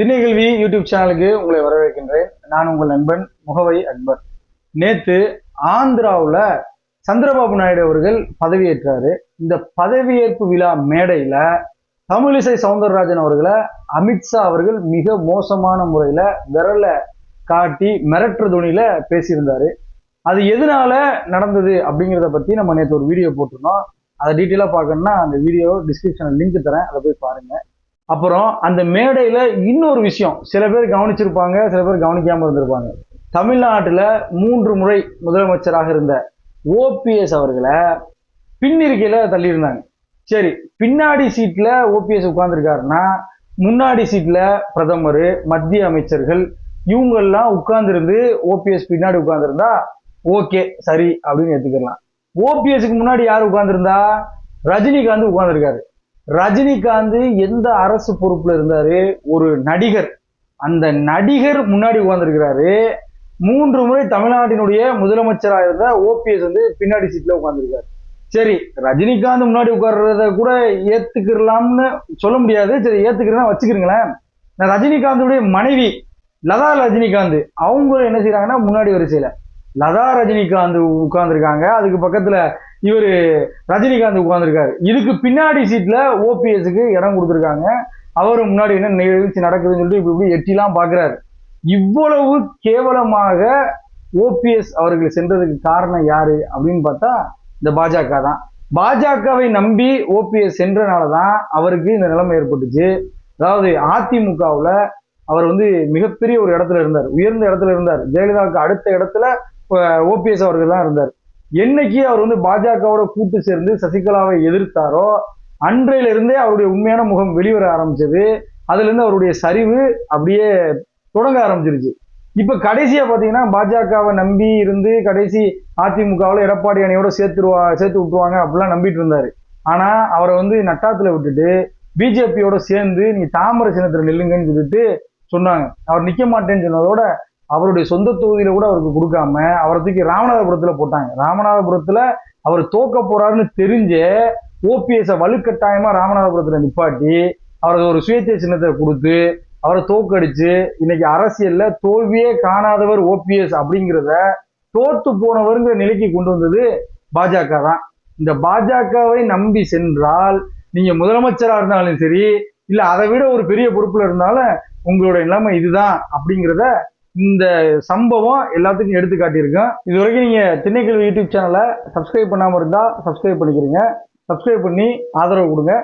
திண்ணைகல்வி YouTube சேனலுக்கு உங்களை வரவேற்கின்றேன். நான் உங்கள் நண்பன் முகவை அக்பர். நேத்து ஆந்திராவில் சந்திரபாபு நாயுடு அவர்கள் பதவியேற்றாரு. இந்த பதவியேற்பு விழா மேடையில தமிழிசை சவுந்தரராஜன் அவர்களை அமித்ஷா அவர்கள் மிக மோசமான முறையில விரல காட்டி மிரட்டுற துணியில பேசியிருந்தாரு. அது எதனால நடந்தது அப்படிங்கிறத பத்தி நம்ம நேற்று ஒரு வீடியோ போட்டிருந்தோம். அதை டீட்டெயிலாக பார்க்கணும்னா அந்த வீடியோ டிஸ்கிரிப்ஷனில் லிங்க் தரேன். அதை போய் பாருங்க. அப்புறம் அந்த மேடையில் இன்னொரு விஷயம். சில பேர் கவனிச்சிருப்பாங்க சில பேர் கவனிக்காமல் இருந்திருப்பாங்க. தமிழ்நாட்டில் மூன்று முறை முதலமைச்சராக இருந்த ஓபிஎஸ் அவர்களை பின்னிருக்கையில் தள்ளியிருந்தாங்க சரி பின்னாடி சீட்டில் ஓபிஎஸ் உட்கார்ந்துருக்காருன்னா முன்னாடி சீட்டில் பிரதமர் மத்திய அமைச்சர்கள் இவங்கெல்லாம் உட்கார்ந்துருந்து ஓபிஎஸ் பின்னாடி உட்கார்ந்துருந்தா ஓகே சரி அப்படின்னு எடுத்துக்கலாம் ஓபிஎஸ்க்கு முன்னாடி யார் உட்கார்ந்துருந்தா? ரஜினிகாந்த் உட்கார்ந்துருக்காரு. ரஜினிகாந்த் எந்த அரசு பொறுப்புல இருந்தாரு? ஒரு நடிகர். அந்த நடிகர் முன்னாடி உட்கார்ந்துருக்கிறாரு. மூன்று முறை தமிழ்நாட்டினுடைய முதலமைச்சராக இருந்த ஓபிஎஸ் வந்து பின்னாடி சீட்ல உட்கார்ந்துருக்காரு. சரி ரஜினிகாந்த் முன்னாடி உட்கார்றத கூட ஏத்துக்கிறலாம்னு சொல்ல முடியாது. சரி ஏத்துக்கிறேன்னா வச்சுக்கிறீங்களேன். ரஜினிகாந்துடைய மனைவி லதா ரஜினிகாந்த். அவங்க என்ன செய்யறாங்கன்னா முன்னாடி வரிசையில லதா ரஜினிகாந்த் உட்கார்ந்துருக்காங்க. அதுக்கு பக்கத்துல இவர் ரஜினிகாந்த் உட்கார்ந்துருக்காரு. இதுக்கு பின்னாடி சீட்ல ஓபிஎஸ்க்கு இடம் கொடுத்துருக்காங்க. அவர் முன்னாடி என்ன நிகழ்ச்சி நடக்குதுன்னு சொல்லிட்டு இப்படி இப்படி எட்டிலாம் பாக்குறாரு. இவ்வளவு கேவலமாக ஓபிஎஸ் அவர்கள் சென்றதுக்கு காரணம் யாரு அப்படின்னு பார்த்தா இந்த பாஜக தான். பாஜகவை நம்பி ஓபிஎஸ் சென்றனால தான் அவருக்கு இந்த நிலைமை ஏற்பட்டுச்சு. அதாவது அதிமுகவுல அவர் வந்து மிகப்பெரிய ஒரு இடத்துல இருந்தார். உயர்ந்த இடத்துல இருந்தார். ஜெயலலிதாவுக்கு அடுத்த இடத்துல ஓபிஎஸ் அவர்கள் தான் இருந்தார். என்னைக்கு அவர் வந்து பாஜகவோட கூட்டு சேர்ந்து சசிகலாவை எதிர்த்தாரோ அன்றையில இருந்தே அவருடைய உண்மையான முகம் வெளிவர ஆரம்பிச்சது. அதுல இருந்து அவருடைய சரிவு அப்படியே தொடங்க ஆரம்பிச்சிருச்சு. இப்ப கடைசியா பாத்தீங்கன்னா பாஜகவை நம்பி இருந்து கடைசி அதிமுகவில் எடப்பாடி அணியோட சேர்த்துருவா சேர்த்து விட்டுருவாங்க அப்படிலாம் நம்பிட்டு இருந்தாரு. ஆனா அவரை வந்து நட்டாத்துல விட்டுட்டு பிஜேபியோட சேர்ந்து நீ தாமரை சின்னத்துல நில்லுங்கன்னு சொல்லிட்டு சொன்னாங்க. அவர் நிக்க மாட்டேன்னு சொன்னதோட அவருடைய சொந்த தொகுதியில கூட அவருக்கு கொடுக்காம அவரை தூக்கி ராமநாதபுரத்துல போட்டாங்க. ராமநாதபுரத்துல அவர் தோக்க போறாருன்னு தெரிஞ்சு ஓபிஎஸ் வலுக்கட்டாயமா ராமநாதபுரத்துல நிப்பாட்டி அவருக்கு ஒரு சுயேட்சை சின்னத்தை கொடுத்து அவரை தோக்கடிச்சு இன்னைக்கு அரசியல்ல தோல்வியே காணாதவர் ஓபிஎஸ் அப்படிங்கிறத தோத்து போனவருங்கிற நிலைக்கு கொண்டு வந்தது பாஜக தான். இந்த பாஜகவை நம்பி சென்றால் நீங்க முதலமைச்சரா இருந்தாலும் சரி இல்ல அதை விட ஒரு பெரிய பொறுப்புல இருந்தாலும் உங்களுடைய நிலைமை இதுதான் அப்படிங்கிறத இந்த சம்பவம் எல்லாத்துக்கும் எடுத்து காட்டியிருக்கேன் இது வரைக்கும் நீங்கள் திண்ணைக்கல்வி யூடியூப் சேனலை சப்ஸ்கிரைப் பண்ணாமல் இருந்தால் சப்ஸ்கிரைப் பண்ணிக்கிறீங்க. சப்ஸ்கிரைப் பண்ணி ஆதரவு கொடுங்க.